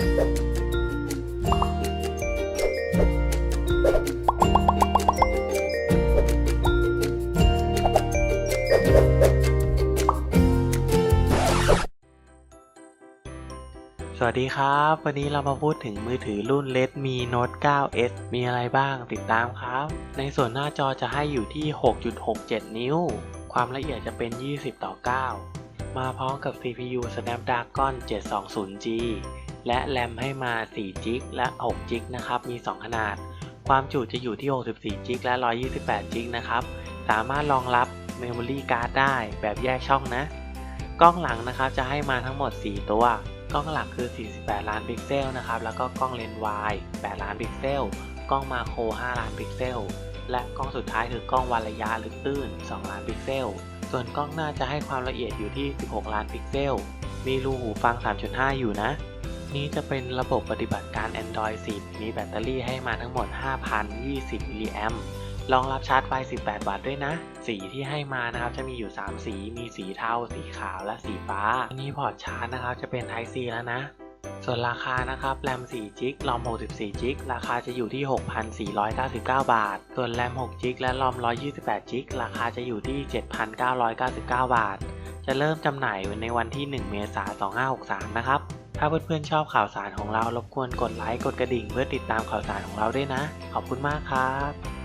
สวัสดีครับ วันนี้เรามาพูดถึงมือถือรุ่น Redmi Note 9s มีอะไรบ้างติดตามครับ ในส่วนหน้าจอจะให้อยู่ที่ 6.67 นิ้ว ความละเอียดจะเป็น 20 ต่อ 9 มาพร้อมกับ CPU Snapdragon 720G และ RAM ให้มา 4GB และ 6GB นะครับ มี 2 ขนาด ความจุจะอยู่ที่ 64GB และ 128GB นะครับ สามารถรองรับ Memory Card ได้แบบแยกช่องนะ กล้องหลังนะครับจะให้มาทั้งหมด 4 ตัว กล้องหลักคือ 48 ล้านพิกเซลนะครับ แล้วก็กล้องเลนส์วาย8ล้านพิกเซล กล้องมาโคร 5 ล้านพิกเซล และกล้องสุดท้ายคือกล้องวันระยะลึกตื้น 2 ล้านพิกเซล ส่วนกล้องหน้าจะให้ความละเอียดอยู่ที่ 16 ล้านพิกเซล มีรูหูฟัง 3.5 อยู่นะ นี้จะเป็นระบบปฏิบัติการ Android 10 มีแบตเตอรี่ให้มาทั้งหมด 5,020มิลลิแอมรองรับชาร์จไฟ 18 วัตต์ด้วยนะ สีที่ให้มานะครับ จะมีอยู่ 3 สี มีสีเทา สีขาว และสีฟ้า อันนี้พอร์ตชาร์จนะครับ จะเป็น Type C แล้วนะ ส่วนราคานะครับ แรม4 g b รอม 64 g b ราคาจะอยู่ที่ 6,499 บาท ส่วนแรม6 g b และรอม 128 g b ราคาจะอยู่ที่ 7,999 บาท จะเริ่มจำหน่ายในวันที่ 1 เมษายน 2563 นะครับ ถ้าเพื่อนๆชอบข่าวสารของเรารบกวนกดไลค์กดกระดิ่ง เพื่อติดตามข่าวสารของเราด้วยนะ ขอบคุณมากครับ